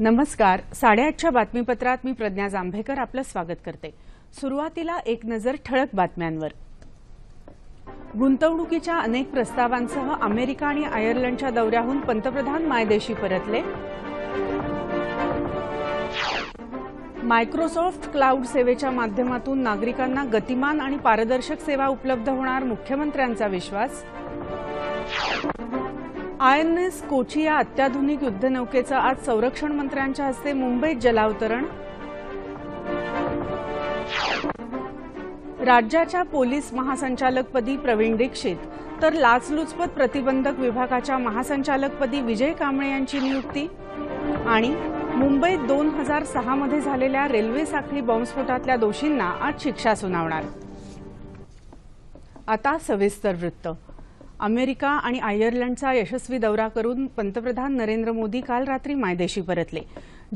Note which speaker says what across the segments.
Speaker 1: नमस्कार. साडेआठच्या बातमीपत्रात मी प्रज्ञा जांभेकर आपलं स्वागत करते. सुरुवातीला एक नजर ठळक बातम्यांवर. गुंतवणुकीच्या अनेक प्रस्तावांसह अमेरिका आणि आयर्लंडच्या दौऱ्याहून पंतप्रधान मायदेशी परतले. मायक्रोसॉफ्ट क्लाउड सेवेच्या माध्यमातून नागरिकांना गतिमान आणि पारदर्शक सेवा उपलब्ध होणार मुख्यमंत्र्यांचा विश्वास. आयएनएस कोची या अत्याधुनिक युद्धनौकेचं आज संरक्षण मंत्र्यांच्या हस्ते मुंबईत जलावतरण. राज्याच्या पोलीस महासंचालकपदी प्रवीण दीक्षित तर लाचलुचपत प्रतिबंधक विभागाच्या महासंचालकपदी विजय कांबळे यांची नियुक्ती. आणि मुंबईत दोन हजार सहामध्ये झालेल्या रेल्वे साखळी बॉम्बस्फोटातल्या दोषींना आज शिक्षा सुनावणार. आता सविस्तर वृत्त. अमेरिका आणि आयर्लंडचा यशस्वी दौरा करून पंतप्रधान नरेंद्र मोदी काल रात्री मायदेशी परतले.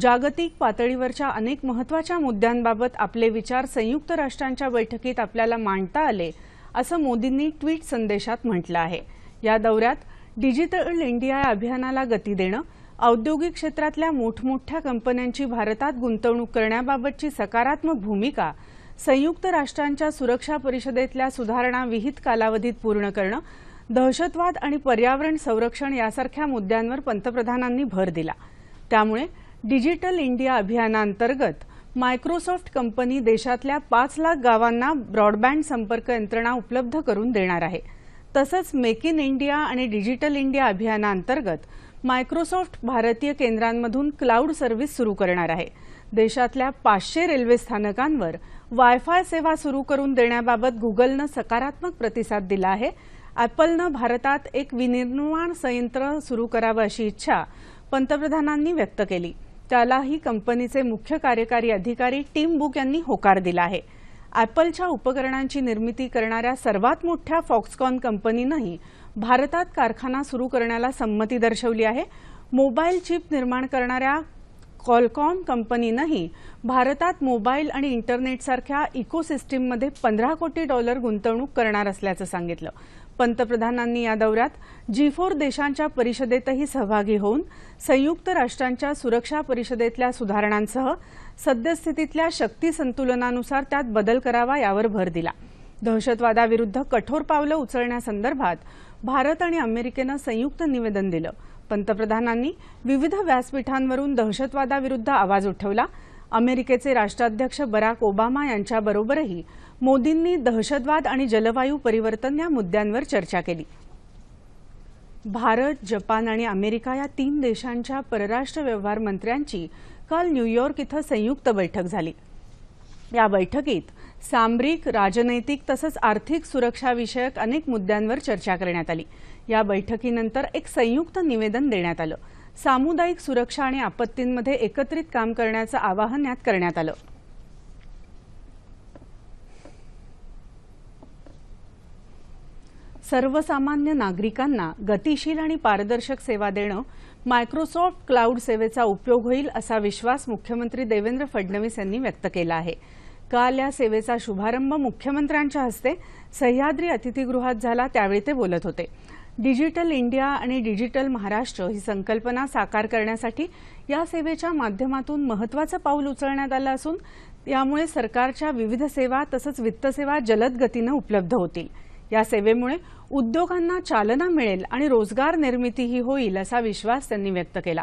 Speaker 1: जागतिक पातळीवरच्या अनेक महत्त्वाच्या मुद्द्यांबाबत आपले विचार संयुक्त राष्ट्रांच्या बैठकीत आपल्याला मांडता आले असं मोदींनी ट्विट संदेशात म्हटलं आहे. या दौऱ्यात डिजिटल इंडिया या अभियानाला गती देणं औद्योगिक क्षेत्रातल्या मोठमोठ्या कंपन्यांची भारतात गुंतवणूक करण्याबाबतची सकारात्मक भूमिका संयुक्त राष्ट्रांच्या सुरक्षा परिषदेतल्या सुधारणा विहित कालावधीत पूर्ण करणं दहशतवाद आणि पर्यावरण संरक्षण यासारख्या मुद्द्यांवर पंतप्रधानांनी भर दिला. त्यामुळे डिजिटल इंडिया अभियानांतर्गत मायक्रोसॉफ्ट कंपनी देशातल्या पाच लाख गावांना ब्रॉडबँड संपर्क यंत्रणा उपलब्ध करून देणार आहे. तसंच मेक इन इंडिया आणि डिजिटल इंडिया अभियानांतर्गत मायक्रोसॉफ्ट भारतीय केंद्रांमधून क्लाउड सर्व्हिस सुरू करणार आहे. देशातल्या पाचशे रेल्वे स्थानकांवर वायफाय सेवा सुरू करून देण्याबाबत गुगलनं सकारात्मक प्रतिसाद दिला आहे. ॲपलनं भारतात एक विनिर्माण संयंत्र सुरू करावं अशी इच्छा पंतप्रधानांनी व्यक्त केली. त्यालाही कंपनीचे मुख्य कार्यकारी अधिकारी टीम बुक यांनी होकार दिला आहे. ॲपलच्या उपकरणांची निर्मिती करणाऱ्या सर्वात मोठ्या फॉक्सकॉन कंपनीनंही भारतात कारखाना सुरू करण्याला संमती दर्शवली आहे. मोबाईल चिप निर्माण करणाऱ्या कॉलकॉम कंपनीनंही भारतात मोबाईल आणि इंटरनेटसारख्या इकोसिस्टीममध्ये पंधरा कोटी डॉलर गुंतवणूक करणार असल्याचं सांगितलं. पंतप्रधानांनी या दौऱ्यात जी फोर देशांच्या परिषदेतही सहभागी होऊन संयुक्त राष्ट्रांच्या सुरक्षा परिषदेतल्या सुधारणांसह सद्यस्थितीतल्या शक्ती संतुलनानुसार त्यात बदल करावा यावर भर दिला. दहशतवादाविरुद्ध कठोर पावलं उचलण्यासंदर्भात भारत आणि अमेरिकेनं संयुक्त निवेदन दिलं. पंतप्रधानांनी विविध व्यासपीठांवरून दहशतवादाविरुद्ध आवाज उठवला. अमेरिकेचे राष्ट्राध्यक्ष बराक ओबामा यांच्याबरोबरही मोदींनी दहशतवाद आणि जलवायू परिवर्तन या मुद्द्यांवर चर्चा केली. भारत जपान आणि अमेरिका या तीन देशांच्या परराष्ट्र व्यवहार मंत्र्यांची काल न्यूयॉर्क इथं संयुक्त बैठक झाली. या बैठकीत सामरिक राजनैतिक तसंच आर्थिक सुरक्षाविषयक अनेक मुद्द्यांवर चर्चा करण्यात आली. या बैठकीनंतर एक संयुक्त निवेदन देण्यात आलं. सामुदायिक सुरक्षा आणि आपत्तींमध्ये एकत्रित काम करण्याचं आवाहन यात करण्यात आलं. सर्वसामान्य नागरिकांना गतिशील आणि पारदर्शक सेवा देणं मायक्रोसॉफ्ट क्लाउड सेवेचा उपयोग होईल असा विश्वास मुख्यमंत्री देवेंद्र फडणवीस यांनी व्यक्त केला आहे. काल या सेवेचा शुभारंभ मुख्यमंत्र्यांच्या हस्ते सह्याद्री अतिथीगृहात झाला त्यावेळी ते बोलत होते. डिजिटल इंडिया आणि डिजिटल महाराष्ट्र ही संकल्पना साकार करण्यासाठी या सेवेच्या माध्यमातून महत्वाचं पाऊल उचलण्यात आलं असून यामुळे सरकारच्या विविध सेवा तसंच वित्तसेवा जलद गतीनं उपलब्ध होतील. या सेवेमुळे उद्योगांना चालना मिळेल आणि रोजगार निर्मितीही होईल असा विश्वास त्यांनी व्यक्त केला.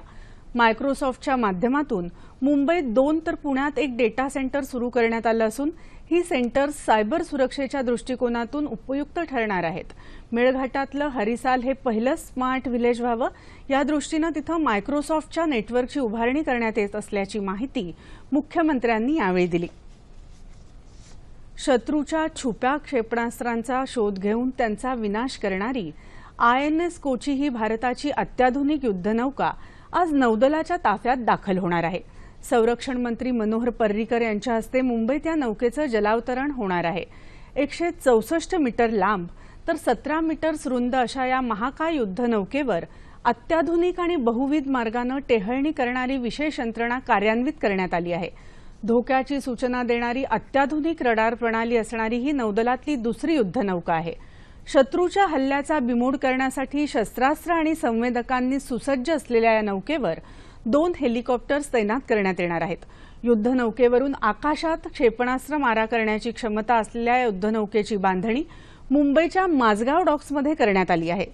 Speaker 1: मायक्रोसॉफ्टच्या माध्यमातून मुंबईत दोन तर पुण्यात एक डेटा सेंटर सुरू करण्यात आलं असून ही सेंटर्स सायबर सुरक्षेच्या दृष्टिकोनातून उपयुक्त ठरणार आहेत. मेळघाटातलं हरिसाल हे पहिलं स्मार्ट व्हिलेज व्हावं या दृष्टीनं तिथं मायक्रोसॉफ्टच्या नेटवर्कची उभारणी करण्यात येत असल्याची माहिती मुख्यमंत्र्यांनी यावेळी दिली. शत्रूच्या छुप्या क्षेपणास्त्रांचा शोध घेऊन त्यांचा विनाश करणारी आयएनएस कोची ही भारताची अत्याधुनिक युद्धनौका आज नौदलाच्या ताफ्यात दाखल होणार आहे. संरक्षण मंत्री मनोहर पर्रीकर यांच्या हस्ते मुंबईत या नौकेचं जलावतरण होणार आहे. एकशे चौसष्ट मीटर लांब तर सतरा मीटर्स रुंद अशा या महाकाय युद्धनौकेवर अत्याधुनिक आणि बहुविध मार्गानं टेहळणी करणारी विशेष यंत्रणा कार्यान्वित करण्यात आली आहे. धोक्याची सूचना देणारी अत्याधुनिक रडार प्रणाली असणारी ही नौदलातली दुसरी युद्धनौका आहे. शत्रूच्या हल्ल्याचा बिमोड करण्यासाठी शस्त्रास्त्र आणि संवेदकांनी सुसज्ज असलेल्या या नौकेवर दोन हेलिकॉप्टर्स तैनात करण्यात येणार आहेत. युद्धनौकेवरून आकाशात क्षेपणास्त्र मारा करण्याची क्षमता असलेल्या या युद्धनौकेची बांधणी मुंबईच्या माझगाव डॉक्समध्ये करण्यात आली आहे.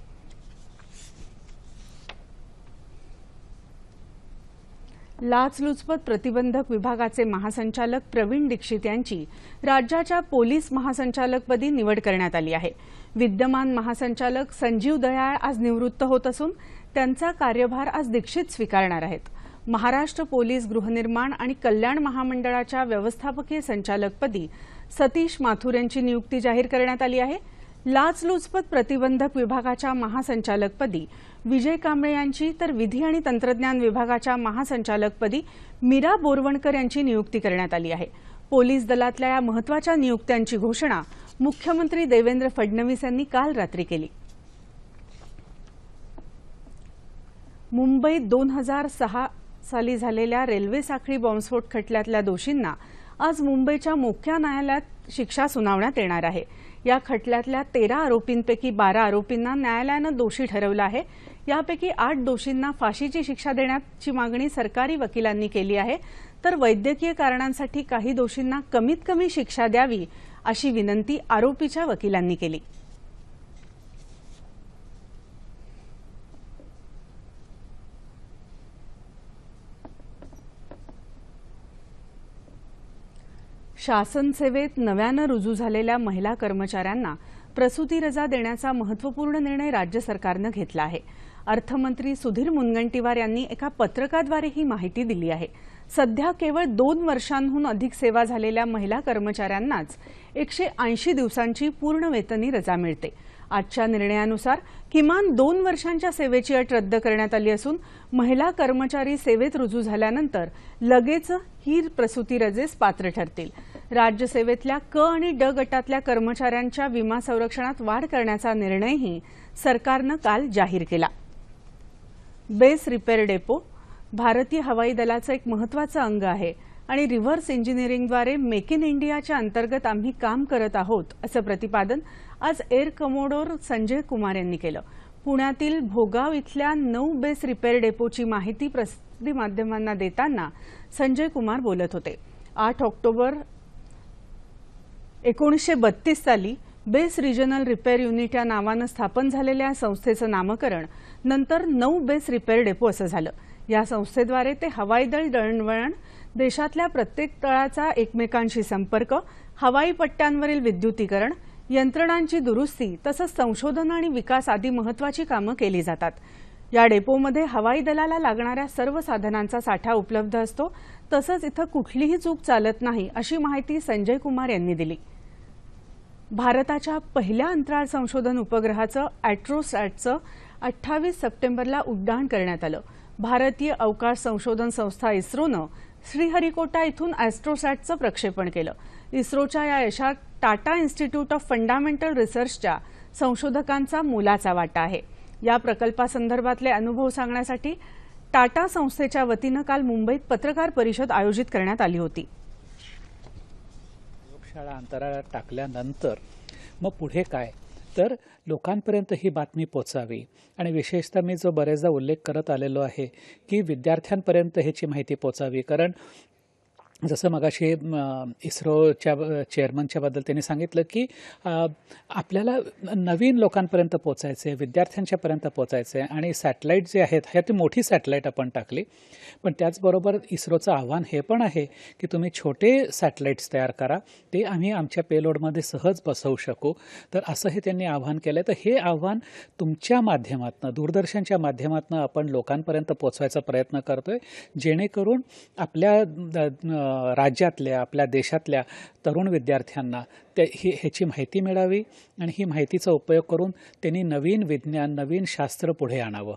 Speaker 1: लाचलुचपत प्रतिबंधक विभागाचे महासंचालक प्रवीण दीक्षित यांची राज्याच्या पोलीस महासंचालकपदी निवड करण्यात आली आहे. विद्यमान महासंचालक संजीव दयाळ आज निवृत्त होत असून त्यांचा कार्यभार आज दीक्षित स्वीकारणार आहेत. महाराष्ट्र पोलीस गृहनिर्माण आणि कल्याण महामंडळाच्या व्यवस्थापकीय संचालकपदी सतीश माथुर यांची नियुक्ती जाहीर करण्यात आली आहे. लाचलुचपत प्रतिबंधक विभागाच्या महासंचालकपदी विजय कांबळे यांची तर विधी आणि तंत्रज्ञान विभागाच्या महासंचालकपदी मीरा बोरवणकर यांची नियुक्ती करण्यात आली आहे. पोलीस दलातल्या या महत्त्वाच्या नियुक्त्यांची घोषणा मुख्यमंत्री देवेंद्र फडणवीस यांनी काल रात्री केली. मुंबईत दोन हजार सहा साली झालेल्या रेल्वे साखळी बॉम्बस्फोट खटल्यातल्या दोषींना आज मुंबईच्या मुख्य न्यायालयात शिक्षा सुनावण्यात येणार आहे. या खटल्यातल्या तेरा आरोपींपैकी बारा आरोपींना न्यायालयानं दोषी ठरवलं आहे. यापैकी आठ दोषींना फाशीची शिक्षा देण्याची मागणी सरकारी वकिलांनी केली आहे. तर वैद्यकीय कारणांसाठी काही दोषींना कमीत कमी शिक्षा द्यावी अशी विनंती आरोपीच्या वकिलांनी केली. शासन सेवेत नव्यानं रुजू झालेल्या महिला कर्मचाऱ्यांना प्रसूती रजा देण्याचा महत्त्वपूर्ण निर्णय राज्य सरकारनं घेतला आहे. अर्थमंत्री सुधीर मुनगंटीवार यांनी एका पत्रकाद्वारे ही माहिती दिली आहे. सध्या केवळ दोन वर्षांहून अधिक सेवा झालेल्या महिला कर्मचाऱ्यांनाच एकशे ऐंशी दिवसांची पूर्ण वेतनी रजा मिळते. आजच्या निर्णयानुसार किमान दोन वर्षांच्या सेवेची अट रद्द करण्यात आली असून महिला कर्मचारी सेवेत रुजू झाल्यानंतर लगेच ही प्रसूती रजेस पात्र ठरतील. राज्यसेवेतल्या क आणि ड गटातल्या कर्मचाऱ्यांच्या विमा संरक्षणात वाढ करण्याचा निर्णयही सरकारनं काल जाहीर केला. बेस रिपेअर डेपो भारतीय हवाई दलाचं एक महत्वाचं अंग आहे आणि रिव्हर्स इंजिनिअरिंगद्वारे मेक इन इंडियाच्या अंतर्गत आम्ही काम करत आहोत असं प्रतिपादन आज एअर कमोडोर संजय कुमार यांनी केलं. पुण्यातील भोगाव इथल्या नऊ बेस रिपेअर डेपोची माहिती प्रसिद्धी माध्यमांना देताना संजय कुमार बोलत होते. आठ ऑक्टोबर एकोणीसशे बत्तीस साली बेस रिजनल रिपेअर युनिट या नावानं स्थापन झालेल्या संस्थेचं नामकरण नंतर नऊ बेस रिपेअर डेपो असं झालं. या संस्थेद्वारे ते हवाई दल दळणवळण देशातल्या प्रत्येक तळाचा एकमेकांशी संपर्क हवाई पट्ट्यांवरील विद्युतीकरण यंत्रणांची दुरुस्ती तसंच संशोधन आणि विकास आदी महत्वाची कामं केली जातात. या डेपोमध्ये हवाई दलाला लागणाऱ्या सर्व साधनांचा साठा उपलब्ध असतो तसंच इथं कुठलीही चूक चालत नाही अशी माहिती संजय कुमार यांनी दिली. भारताच्या पहिल्या अंतराळ संशोधन उपग्रहाचं ॲट्रोसॅटचं अठ्ठावीस सप्टेंबरला उड्डाण करण्यात आलं. भारतीय अवकाश संशोधन संस्था इस्रोनं श्रीहरिकोटा इथून ॲस्ट्रोसॅटचं प्रक्षेपण केलं. इस्रोच्या या यशात टाटा इन्स्टिट्यूट ऑफ फंडामेंटल रिसर्चच्या संशोधकांचा मोलाचा वाटा आहे. या प्रकल्पासंदर्भातले अनुभव सांगण्यासाठी टाटा संस्थेच्या वतीनं काल मुंबईत पत्रकार परिषद आयोजित करण्यात आली होती.
Speaker 2: प्रयोगशाळा अंतराळात टाकल्यानंतर मग पुढे काय? तर लोकांपर्यंत ही बातमी पोचावी. आणि विशेषतः मी जो बरेचदा उल्लेख करत आलेलो आहे की विद्यार्थ्यांपर्यंत ह्याची माहिती पोचावी. कारण जसं मगाशी इस्रोच्या ब- चेअरमनच्याबद्दल त्यांनी सांगितलं की आपल्याला नवीन लोकांपर्यंत पोचायचे विद्यार्थ्यांच्यापर्यंत पोचायचं आहे आणि सॅटेलाईट जे आहेत ह्यात मोठी सॅटेलाईट आपण टाकली. पण त्याचबरोबर इस्रोचं आव्हान हे पण आहे की तुम्ही छोटे सॅटेलाईट्स तयार करा. ते आम्ही आमच्या पेलोडमध्ये सहज बसवू शकू. तर असं हे त्यांनी आव्हान केलं तर हे आव्हान तुमच्या माध्यमातनं दूरदर्शनच्या माध्यमातनं आपण लोकांपर्यंत पोचवायचा प्रयत्न करतो आहे जेणेकरून आपल्या राज्यातल्या आपल्या देशातल्या तरुण विद्यार्थ्यांना ही ह्याची माहिती मिळावी आणि ही माहितीचा उपयोग करून त्यांनी नवीन विज्ञान नवीन शास्त्र पुढे आणावं.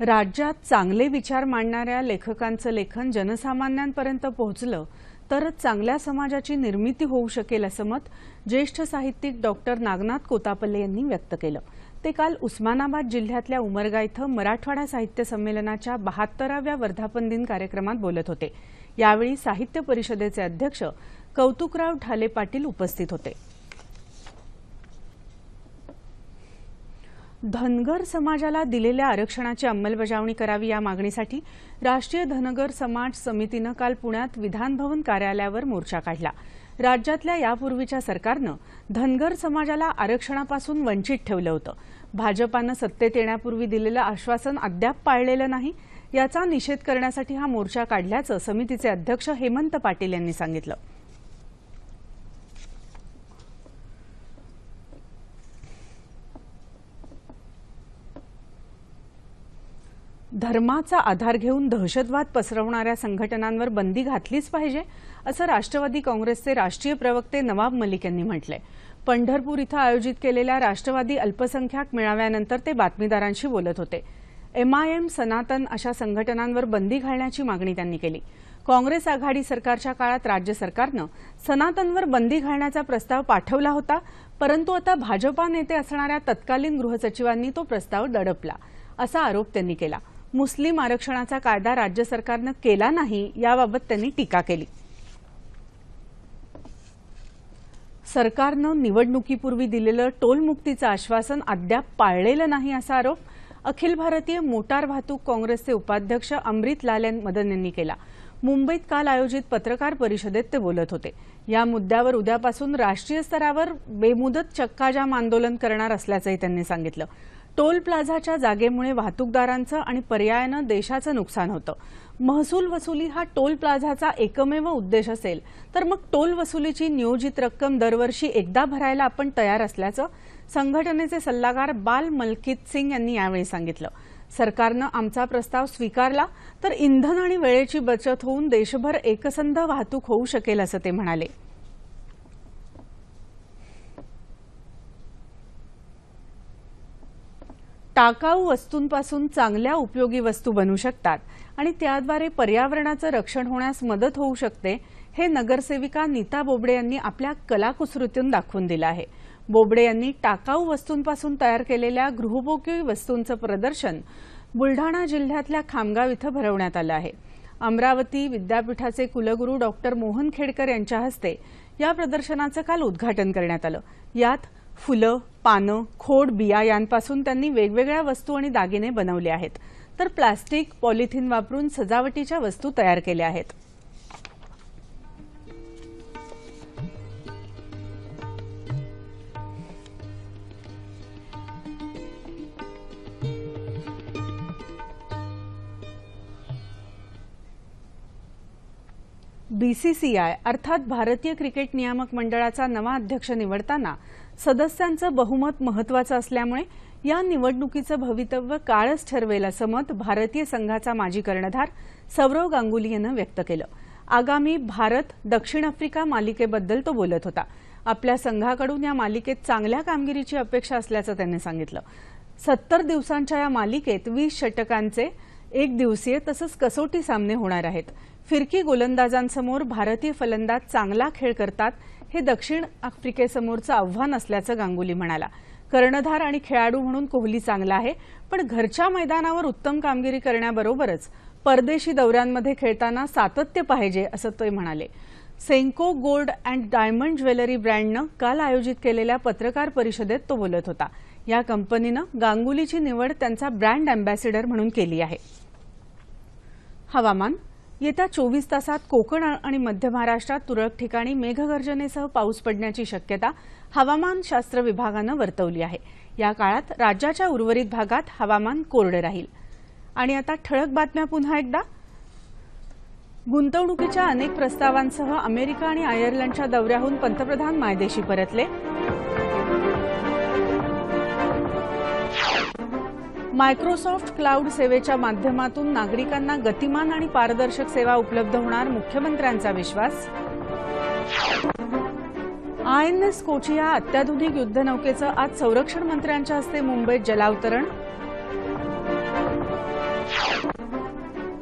Speaker 1: राज्यात चांगले विचार मांडणाऱ्या लेखकांचं लेखन जनसामान्यांपर्यंत पोहोचलं तरच चांगल्या समाजाची निर्मिती होऊ शकेल असं मत ज्येष्ठ साहित्यिक डॉक्टर नागनाथ कोतापल्ले यांनी व्यक्त केलं. ते काल उस्मानाबाद जिल्ह्यातल्या उमरगा इथं मराठवाडा साहित्य संमेलनाच्या बहात्तराव्या वर्धापन दिन कार्यक्रमात बोलत होते. यावेळी साहित्य परिषदेचे अध्यक्ष कौतुकराव ठाले पाटील उपस्थित होते. धनगर समाजाला दिलेल्या आरक्षणाची अंमलबजावणी करावी या मागणीसाठी राष्ट्रीय धनगर समाज समितीनं काल पुण्यात विधानभवन कार्यालयावर मोर्चा काढला. राज्यातल्या यापूर्वीच्या सरकारनं धनगर समाजाला आरक्षणापासून वंचित ठेवलं होतं. भाजपानं सत्तेत येण्यापूर्वी दिलेलं आश्वासन अद्याप पाळलेलं नाही. याचा निषेध करण्यासाठी हा मोर्चा काढल्याचं समितीचे अध्यक्ष हेमंत पाटील यांनी सांगितलं. धर्माचा आधार घेऊन दहशतवाद पसरवणाऱ्या संघटनांवर बंदी घातलीच पाहिजे असं राष्ट्रवादी काँग्रेसचे राष्ट्रीय प्रवक्ते नवाब मलिक यांनी म्हटलंय. पंढरपूर इथं आयोजित केलेल्या राष्ट्रवादी अल्पसंख्याक मेळाव्यानंतर ते बातमीदारांशी बोलत होते. एमआयएम सनातन अशा संघटनांवर बंदी घालण्याची मागणी त्यांनी केली. काँग्रेस आघाडी सरकारच्या काळात राज्य सरकारनं सनातनवर बंदी घालण्याचा प्रस्ताव पाठवला होता परंतु आता भाजपा नेते असणाऱ्या तत्कालीन गृहसचिवांनी तो प्रस्ताव दडपला असा आरोप त्यांनी केला. मुस्लिम आरक्षणाचा कायदा राज्य सरकारनं केला नाही याबाबत त्यांनी टीका केली. सरकारनं निवडणुकीपूर्वी दिलेलं टोलमुक्तीचं आश्वासन अद्याप पाळलेलं नाही असा आरोप अखिल भारतीय मोटार वाहतूक काँग्रेसचे उपाध्यक्ष अमृत लाल मदन यांनी केला. मुंबईत काल आयोजित पत्रकार परिषदेत ते बोलत होते. या मुद्द्यावर उद्यापासून राष्ट्रीय स्तरावर बेमुदत चक्काजाम आंदोलन करणार असल्याचंही त्यांनी सांगितलं. टोल प्लाझाच्या जागेमुळे वाहतूकदारांचं आणि पर्यायानं देशाचं नुकसान होतं. महसूल वसुली हा टोल प्लाझाचा एकमेव उद्देश असेल तर मग टोल वसुलीची नियोजित रक्कम दरवर्षी एकदा भरायला आपण तयार असल्याचं संघटनेचे सल्लागार बाल मलकीत सिंग यांनी यावेळी सांगितलं. सरकारनं आमचा प्रस्ताव स्वीकारला तर इंधन आणि वेळेची बचत होऊन देशभर एकसंध वाहतूक होऊ शकेल असं ते म्हणाले. टाकाऊ वस्तूंपासून चांगल्या उपयोगी वस्तू बनू शकतात आणि त्याद्वारे पर्यावरणाचं रक्षण होण्यास मदत होऊ शकते हे नगरसेविका नीता बोबडे यांनी आपल्या कलाकुसृतीतून दाखवून दिलं आहे. बोबडे यांनी टाकाऊ वस्तूंपासून तयार केलेल्या गृहोपयोगी वस्तूंचं प्रदर्शन बुलढाणा जिल्ह्यातल्या खामगाव इथं भरवण्यात आलं आहे. अमरावती विद्यापीठाचे कुलगुरू डॉक्टर मोहन खेडकर यांच्या हस्ते या प्रदर्शनाचं काल उद्घाटन करण्यात आलं. यात फुलं पानं खोड बिया यांपासून त्यांनी वेगवेगळ्या वस्तू आणि दागिने बनवले आहेत. तर प्लास्टिक पॉलिथिन वापरून सजावटीच्या वस्तू तयार केल्या आहेत. बीसीसीआय अर्थात भारतीय क्रिकेट नियामक मंडळाचा नवा अध्यक्ष निवडताना सदस्यांचं बहुमत महत्वाचं असल्यामुळे या निवडणुकीचं भवितव्य काळच ठरवेल असं मत भारतीय संघाचा माजी कर्णधार सौरव गांगुली यानं व्यक्त केलं. आगामी भारत दक्षिण आफ्रिका मालिकेबद्दल तो बोलत होता. आपल्या संघाकडून या मालिकेत चांगल्या कामगिरीची अपेक्षा असल्याचं त्यांनी सांगितलं. सत्तर दिवसांच्या या मालिकेत वीस षटकांचे एक दिवसीय तसंच कसोटी सामने होणार आहेत. फिरकी गोलंदाजांसमोर भारतीय फलंदाज चांगला खेळ करतात हे दक्षिण आफ्रिकेसमोरचं आव्हान असल्याचं गांगुली म्हणाला. कर्णधार आणि खेळाडू म्हणून कोहली चांगला आहे पण घरच्या मैदानावर उत्तम कामगिरी करण्याबरोबरच परदेशी दौऱ्यांमध्ये खेळताना सातत्य पाहिजे असं ते म्हणाले. Senco gold and diamond jewellery ब्रँडनं काल आयोजित केलेल्या पत्रकार परिषदेत तो बोलत होता. या कंपनीनं गांगुलीची निवड त्यांचा ब्रँड अँबॅसिडर म्हणून केली आहे. हवामान येत्या चोवीस तासात कोकण आणि मध्य महाराष्ट्रात तुरळक ठिकाणी मेघगर्जनेसह पाऊस पडण्याची शक्यता हवामानशास्त्र विभागानं वर्तवली आहे. या काळात राज्याच्या उर्वरित भागात हवामान कोरडं राहील. आणि आता ठळक बातम्या पुन्हा एकदा. गुंतवणुकीच्या अनेक प्रस्तावांसह अमेरिका आणि आयर्लंडच्या दौऱ्याहून पंतप्रधान मायदेशी परतले. मायक्रोसॉफ्ट क्लाउड सेवेच्या माध्यमातून नागरिकांना गतिमान आणि पारदर्शक सेवा उपलब्ध होणार मुख्यमंत्र्यांचा विश्वास? आयएनएस कोची या अत्याधुनिक युद्धनौकेचं आज संरक्षण मंत्र्यांच्या हस्ते मुंबईत जलावतरण?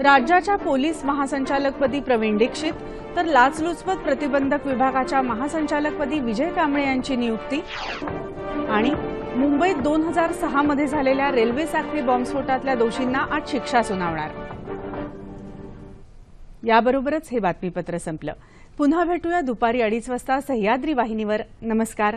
Speaker 1: राज्याच्या पोलीस महासंचालकपदी प्रवीण दीक्षित तर लाचलुचपत प्रतिबंधक विभागाच्या महासंचालकपदी विजय कांबळे यांची नियुक्ती? आणि मुंबईत दोन हजार सहामध्ये झालेल्या रेल्वे साखळी बॉम्बस्फोटातल्या दोषींना आज शिक्षा सुनावणार. याबरोबरच हे बातमीपत्र संपलं. पुन्हा भेटूया दुपारी अडीच वाजता सह्याद्री वाहिनीवर. नमस्कार.